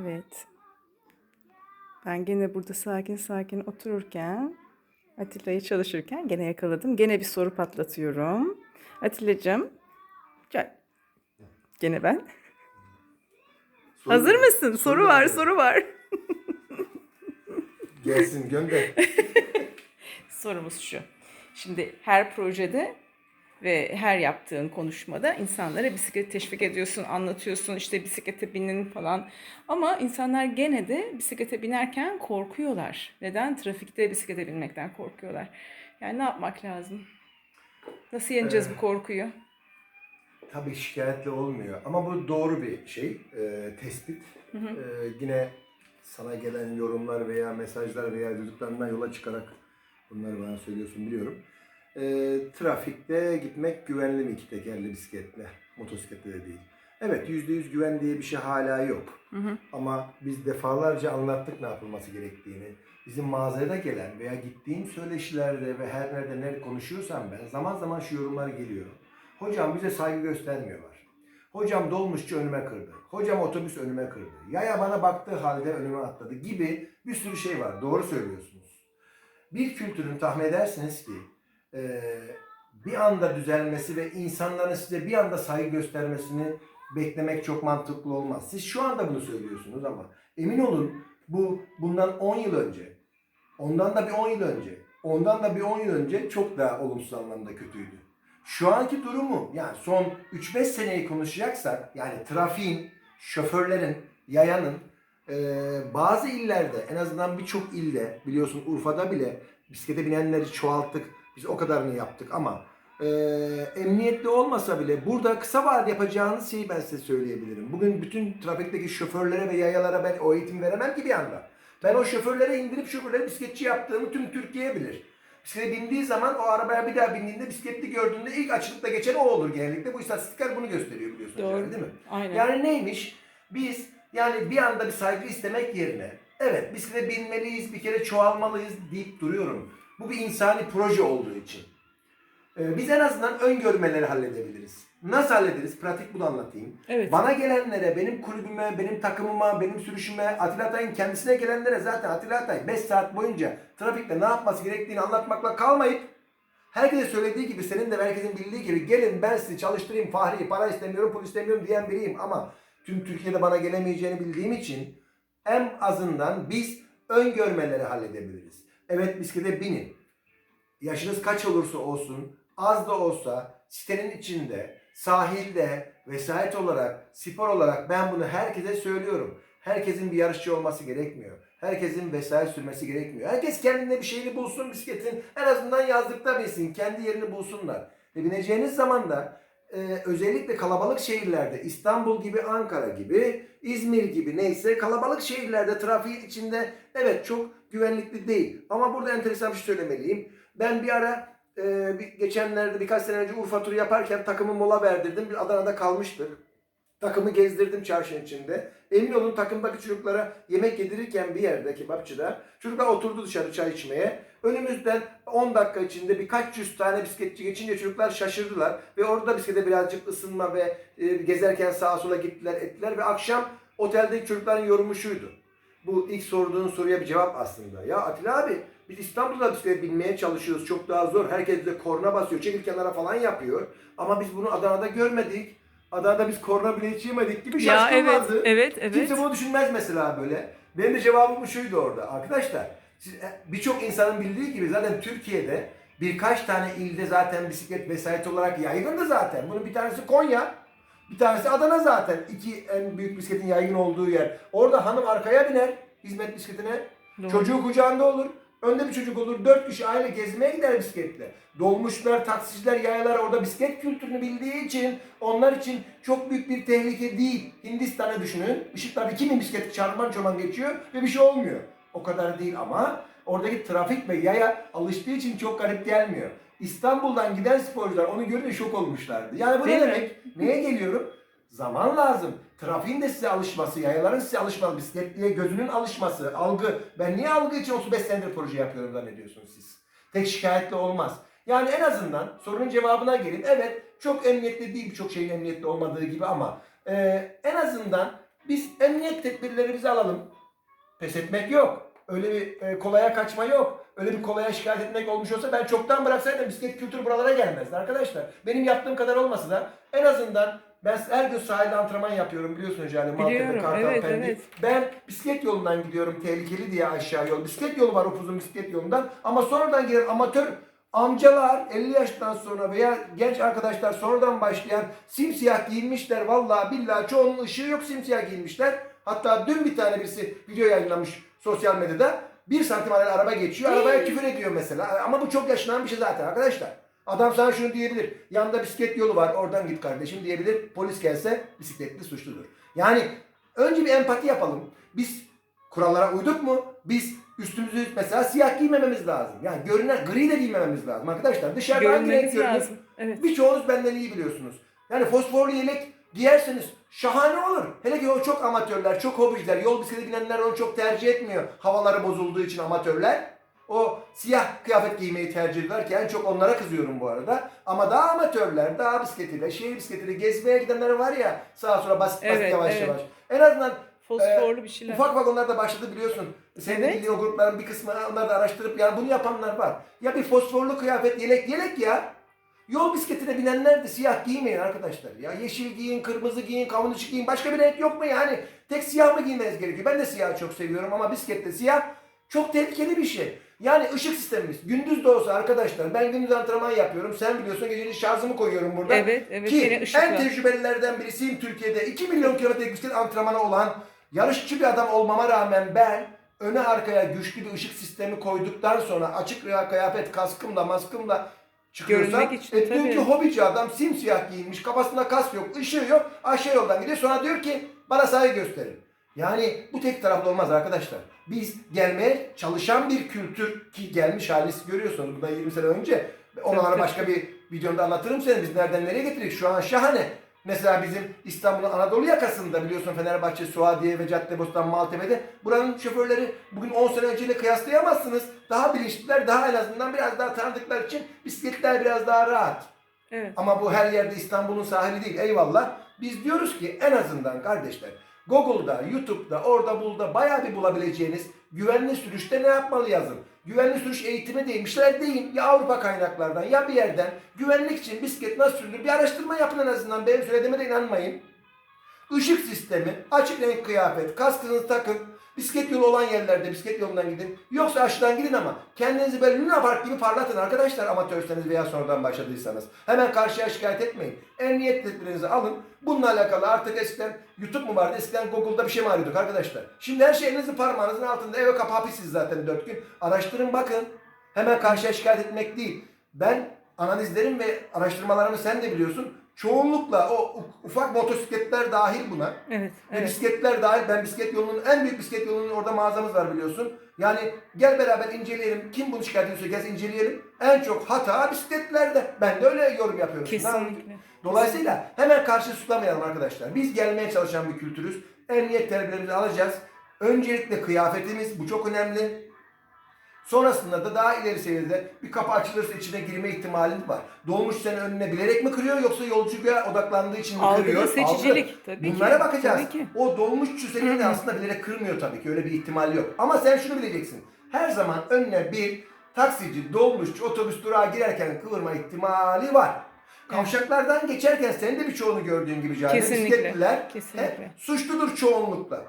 Evet. Ben gene burada sakin sakin otururken Atilla'yı çalışırken gene yakaladım. Gene bir soru patlatıyorum. Atilla'cığım gel. Gene ben. Soru- Hazır mısın? Soru var, gelsin. soru var. Gelsin gönder. Sorumuz şu. Şimdi her projede ve her yaptığın konuşmada insanlara bisiklet teşvik ediyorsun, anlatıyorsun, işte bisiklete binin falan. Ama insanlar gene de bisiklete binerken korkuyorlar. Neden? Trafikte bisiklete binmekten korkuyorlar. Yani ne yapmak lazım? Nasıl yeneceğiz bu korkuyu? Tabii şikayetli olmuyor ama bu doğru bir şey, e, tespit. E, yine sana gelen yorumlar veya mesajlar veya duyduklarından yola çıkarak bunları bana söylüyorsun biliyorum. E, trafikte gitmek güvenli mi iki tekerli bisikletle, motosiklette de değil. Evet yüzde yüz güven diye bir şey hala yok. Ama biz defalarca anlattık ne yapılması gerektiğini. Bizim mağazada gelen veya gittiğim söyleşilerde ve her nerede ne konuşuyorsam ben zaman zaman şu yorumlar geliyor. Hocam bize saygı göstermiyorlar. Hocam dolmuşçu önüme kırdı. Hocam otobüs önüme kırdı. Yaya bana baktığı halde önüme atladı gibi bir sürü şey var. Doğru söylüyorsunuz. Bir kültürün tahmin edersiniz ki eee, bir anda düzelmesi ve insanların size bir anda saygı göstermesini beklemek çok mantıklı olmaz. Siz şu anda bunu söylüyorsunuz ama emin olun bu bundan 10 yıl önce, ondan da bir 10 yıl önce, ondan da bir 10 yıl önce çok daha olumsuz anlamda kötüydü. Şu anki durumu yani son 3-5 seneyi konuşacaksak yani trafiğin, şoförlerin, yayanın eee, bazı illerde en azından birçok ilde biliyorsun Urfa'da bile bisiklete binenleri çoğalttık. Biz o kadarını yaptık ama eee, emniyetli olmasa bile burada kısa vadede yapacağınız şeyi ben size söyleyebilirim. Bugün bütün trafikteki şoförlere ve yayalara ben o eğitim veremem ki bir anda. Ben o şoförlere indirip şoförleri bisikletçi yaptığımı tüm Türkiye bilir. Bisiklete bindiği zaman o arabaya bir daha bindiğinde bisikletli gördüğünde ilk açılıkta geçen o olur genellikle. Bu istatistikler bunu gösteriyor biliyorsunuz Doğru. yani, değil mi? Aynen. Yani neymiş? Biz yani bir anda bir saygı istemek yerine evet bisiklete binmeliyiz, bir kere çoğalmalıyız deyip duruyorum. Bu bir insani proje olduğu için. Ee, biz en azından öngörmeleri halledebiliriz. Nasıl hallederiz? Pratik bunu anlatayım. Evet. Bana gelenlere, benim kulübüme, benim takımıma, benim sürüşüme, Atilla Atay'ın kendisine gelenlere zaten Atilla Atay 5 saat boyunca trafikte ne yapması gerektiğini anlatmakla kalmayıp herkese söylediği gibi, senin de herkesin bildiği gibi gelin ben sizi çalıştırayım Fahri, para istemiyorum, pul istemiyorum diyen biriyim ama tüm Türkiye'de bana gelemeyeceğini bildiğim için en azından biz öngörmeleri halledebiliriz. Evet bisiklete binin. Yaşınız kaç olursa olsun, az da olsa sitenin içinde, sahilde vesayet olarak, spor olarak ben bunu herkese söylüyorum. Herkesin bir yarışçı olması gerekmiyor. Herkesin vesayet sürmesi gerekmiyor. Herkes kendine bir şeyini bulsun bisikletin. En azından yazlıkta bilsin. Kendi yerini bulsunlar. Ve bineceğiniz zaman da e, özellikle kalabalık şehirlerde İstanbul gibi, Ankara gibi, İzmir gibi neyse kalabalık şehirlerde trafiğin içinde evet çok güvenlikli değil. Ama burada enteresan bir şey söylemeliyim. Ben bir ara e, bir, geçenlerde birkaç sene önce Urfa turu yaparken takımı mola verdirdim. Bir Adana'da kalmıştık. Takımı gezdirdim çarşının içinde. Emin olun takımdaki çocuklara yemek yedirirken bir yerde kebapçıda çocuklar oturdu dışarı çay içmeye. Önümüzden 10 dakika içinde birkaç yüz tane bisikletçi geçince çocuklar şaşırdılar. Ve orada bisiklete birazcık ısınma ve e, gezerken sağa sola gittiler ettiler. Ve akşam oteldeki çocukların yorumu şuydu. Bu ilk sorduğun soruya bir cevap aslında. Ya Atilla abi biz İstanbul'da bisiklete binmeye çalışıyoruz. Çok daha zor. Herkes bize korna basıyor. Çekil kenara falan yapıyor. Ama biz bunu Adana'da görmedik. Adana'da biz korna bile hiç yemedik gibi Ya evet, evet, evet. Kimse bunu düşünmez mesela böyle. Benim de cevabım şuydu orada. Arkadaşlar e, birçok insanın bildiği gibi zaten Türkiye'de birkaç tane ilde zaten bisiklet vesayet olarak yaygındı zaten. Bunun bir tanesi Konya. Bir tanesi Adana zaten. İki en büyük bisikletin yaygın olduğu yer. Orada hanım arkaya biner hizmet bisikletine. Doğru. Çocuğu kucağında olur. Önde bir çocuk olur. Dört kişi aile gezmeye gider bisikletle. Dolmuşlar, taksiciler, yayalar orada bisiklet kültürünü bildiği için onlar için çok büyük bir tehlike değil. Hindistan'ı düşünün. Işıklarda 2000 bisiklet çarman çoman geçiyor ve bir şey olmuyor. O kadar değil ama oradaki trafik ve yaya alıştığı için çok garip gelmiyor. İstanbul'dan giden sporcular onu görünce şok olmuşlardı. Yani bu Değil ne mi? demek? Neye geliyorum? Zaman lazım. Trafiğin de size alışması, yayaların size alışması, bisikletliye gözünün alışması, algı. Ben niye algı için 35 senedir proje yapıyorum zannediyorsunuz siz? Tek şikayetli olmaz. Yani en azından sorunun cevabına gelin. Evet çok emniyetli değil birçok şeyin emniyetli olmadığı gibi ama e, en azından Biz emniyet tedbirlerimizi alalım. Pes etmek yok. Öyle bir e, kolaya kaçma yok. Öyle bir kolaya şikayet etmek olmuş olsa ben çoktan bıraksaydım bisiklet kültürü buralara gelmezdi arkadaşlar. Benim yaptığım kadar olmasa da en azından ben her gün sahilde antrenman yapıyorum biliyorsunuz yani Maltepe, Biliyorum, Kartal, evet, Pendik. evet. Ben bisiklet yolundan gidiyorum tehlikeli diye aşağı yol. Bisiklet yolu var upuzun bisiklet yolundan ama sonradan giren amatör amcalar 50 yaştan sonra veya genç arkadaşlar sonradan başlayan simsiyah giyinmişler. Vallahi billahi çoğunun ışığı yok simsiyah giyinmişler. Hatta dün bir tane birisi video yayınlamış sosyal medyada. Bir santim arayla araba geçiyor. Arabaya küfür ediyor mesela. Ama bu çok yaşanan bir şey zaten arkadaşlar. Adam sana şunu diyebilir. Yanında bisiklet yolu var. Oradan git kardeşim diyebilir. Polis gelse bisikletli suçludur. Yani önce bir empati yapalım. Biz kurallara uyduk mu? Biz üstümüzü mesela siyah giymememiz lazım. Yani görünen gri de giymememiz lazım arkadaşlar. Dışarıdan hangi renk Görünmemiz görünür? lazım. Evet. Birçoğunuz benden iyi biliyorsunuz. Yani fosforlu yelek giyerseniz şahane olur. Hele ki o çok amatörler, çok hobiciler, yol bisikleti binenler onu çok tercih etmiyor. Havaları bozulduğu için amatörler. O siyah kıyafet giymeyi tercih ediyorlar ki en çok onlara kızıyorum bu arada. Ama daha amatörler, daha bisikletiyle, şehir bisikletiyle gezmeye gidenler var ya sağa sola basit basit Evet, yavaş evet. yavaş. En azından Fosforlu bir şeyler. Ufak ufak onlar da başladı biliyorsun. Senin Evet. bildiğin o grupların bir kısmı onlar da araştırıp yani bunu yapanlar var. Ya bir fosforlu kıyafet, yelek, yelek ya. Yol bisikletine binenler de siyah giymeyin arkadaşlar. Ya yeşil giyin, kırmızı giyin, kavun içi giyin. Başka bir renk yok mu yani? Tek siyah mı giymeniz gerekiyor? Ben de siyah çok seviyorum ama bisiklette siyah çok tehlikeli bir şey. Yani ışık sistemimiz. Gündüz de olsa arkadaşlar ben gündüz antrenman yapıyorum. Sen biliyorsun geceli şarjımı koyuyorum burada. Evet, evet. Ki en tecrübelilerden birisiyim Türkiye'de. 2 milyon kilometre bisiklet antrenmanı olan yarışçı bir adam olmama rağmen ben öne arkaya güçlü bir ışık sistemi koyduktan sonra açık kıyafet kaskımla maskımla çıkıyorsam Görünmek için, e, dünkü hobici adam simsiyah giyinmiş kafasında kask yok ışığı yok aşağı yoldan gidiyor sonra diyor ki bana saygı gösterin. Yani bu tek taraflı olmaz arkadaşlar. Biz gelmeye çalışan bir kültür ki gelmiş haliniz görüyorsunuz. Bundan 20 sene önce. Onları Tabii, başka bir videomda anlatırım size. Biz nereden nereye getirdik? Şu an şahane. Mesela bizim İstanbul'un Anadolu yakasında biliyorsun Fenerbahçe, Suadiye ve Caddebostan, Maltepe'de. Buranın şoförleri bugün 10 sene önceyle kıyaslayamazsınız. Daha bilinçliler, daha en azından biraz daha tanıdıkları için bisikletler biraz daha rahat. Evet. Ama bu her yerde İstanbul'un sahili değil. Eyvallah. Biz diyoruz ki en azından kardeşler Google'da, YouTube'da, orada burada bayağı bir bulabileceğiniz güvenli sürüşte ne yapmalı yazın. Güvenli sürüş eğitimi demişler deyin. Ya Avrupa kaynaklardan ya bir yerden güvenlik için bisiklet nasıl sürülür bir araştırma yapın en azından. Benim söylediğime de inanmayın. Işık sistemi, açık renk kıyafet, kaskınızı takın. Bisiklet yolu olan yerlerde bisiklet yolundan gidin. Yoksa aşağıdan gidin ama kendinizi böyle Luna Park gibi parlatın arkadaşlar amatörseniz veya sonradan başladıysanız. Hemen karşıya şikayet etmeyin. Emniyet tedbirinizi alın. Bununla alakalı artık eskiden YouTube mu vardı? Eskiden Google'da bir şey mi arıyorduk arkadaşlar? Şimdi her şey elinizin parmağınızın altında. Eve kapağı hapisiniz zaten 4 gün. Araştırın bakın. Hemen karşıya şikayet etmek değil. Ben analizlerim ve araştırmalarımı sen de biliyorsun. Çoğunlukla o ufak motosikletler dahil buna. Evet. Ve Evet. bisikletler dahil. Ben bisiklet yolunun en büyük bisiklet yolunun orada mağazamız var biliyorsun. Yani gel beraber inceleyelim. Kim bunu şikayet ediyorsa gelsin inceleyelim. En çok hata bisikletlerde. Ben de öyle yorum yapıyorum. Kesinlikle. Dolayısıyla hemen karşı suslamayalım arkadaşlar. Biz gelmeye çalışan bir kültürüz. Emniyet tedbirlerimizi alacağız. Öncelikle kıyafetimiz bu çok önemli. Sonrasında da daha ileri seviyede bir kapı açılırsa içine girme ihtimalin var. Dolmuş senin önüne bilerek mi kırıyor yoksa yolcuya odaklandığı için mi Algıda kırıyor? seçicilik, Algı. tabii ki, Bunlara bakacağız. tabii ki. O dolmuşçu seni de aslında bilerek kırmıyor tabii ki. Öyle bir ihtimal yok. Ama sen şunu bileceksin. Her zaman önüne bir taksici, dolmuşçu, otobüs durağı girerken kıvırma ihtimali var. Kavşaklardan geçerken senin de birçoğunu gördüğün gibi Cahil. Kesinlikle, Bisikletliler kesinlikle. hep suçludur çoğunlukla.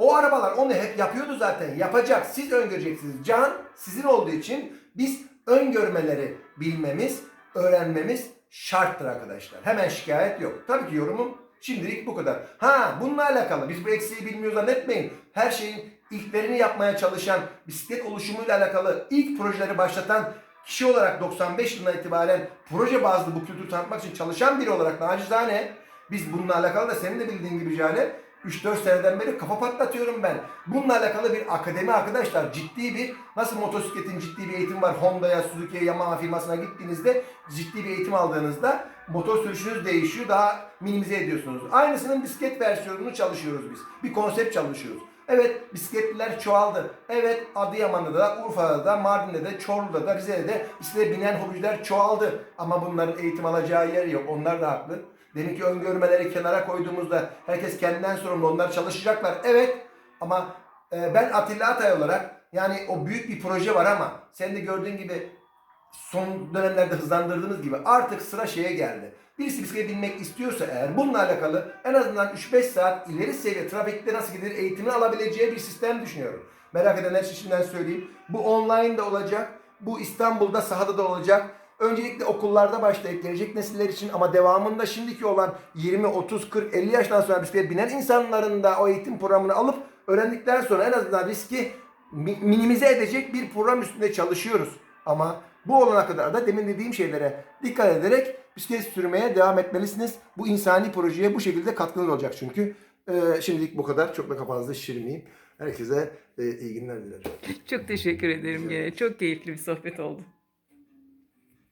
O arabalar onu hep yapıyordu zaten. Yapacak. Siz öngöreceksiniz. Can sizin olduğu için biz öngörmeleri bilmemiz, öğrenmemiz şarttır arkadaşlar. Hemen şikayet yok. Tabii ki yorumum şimdilik bu kadar. Ha bununla alakalı biz bu eksiği bilmiyor zannetmeyin. Her şeyin ilklerini yapmaya çalışan bisiklet oluşumuyla alakalı ilk projeleri başlatan kişi olarak 95 yılından itibaren proje bazlı bu kültürü tanıtmak için çalışan biri olarak nacizane biz bununla alakalı da senin de bildiğin gibi Cale 3-4 seneden beri kafa patlatıyorum ben. Bununla alakalı bir akademi arkadaşlar ciddi bir nasıl motosikletin ciddi bir eğitimi var Honda'ya, Suzuki'ye, Yamaha firmasına gittiğinizde ciddi bir eğitim aldığınızda motor sürüşünüz değişiyor daha minimize ediyorsunuz. Aynısının bisiklet versiyonunu çalışıyoruz biz. Bir konsept çalışıyoruz. Evet bisikletliler çoğaldı. Evet Adıyaman'da da, Urfa'da da, Mardin'de de, Çorlu'da da, Rize'de de bisiklete binen hobiciler çoğaldı. Ama bunların eğitim alacağı yer yok. Onlar da haklı. Deminki öngörmeleri kenara koyduğumuzda herkes kendinden sorumlu. Onlar çalışacaklar. Evet ama e, ben Atilla Atay olarak yani o büyük bir proje var ama sen de gördüğün gibi son dönemlerde hızlandırdığınız gibi artık sıra şeye geldi. Birisi bisiklete binmek istiyorsa eğer bununla alakalı en azından 3-5 saat ileri seviye trafikte nasıl gidilir eğitimini alabileceği bir sistem düşünüyorum. Merak edenler şimdiden söyleyeyim. Bu online de olacak. Bu İstanbul'da sahada da olacak. Öncelikle okullarda başlayıp gelecek nesiller için ama devamında şimdiki olan 20, 30, 40, 50 yaştan sonra bisiklete binen insanların da o eğitim programını alıp öğrendikten sonra en azından riski mi- minimize edecek bir program üstünde çalışıyoruz. Ama bu olana kadar da demin dediğim şeylere dikkat ederek bisiklet sürmeye devam etmelisiniz. Bu insani projeye bu şekilde katkınız olacak çünkü. Ee, şimdilik bu kadar. Çok da kafanızda şişirmeyeyim. Herkese e, iyi günler dilerim. Çok teşekkür ederim gene. Çok keyifli bir sohbet oldu.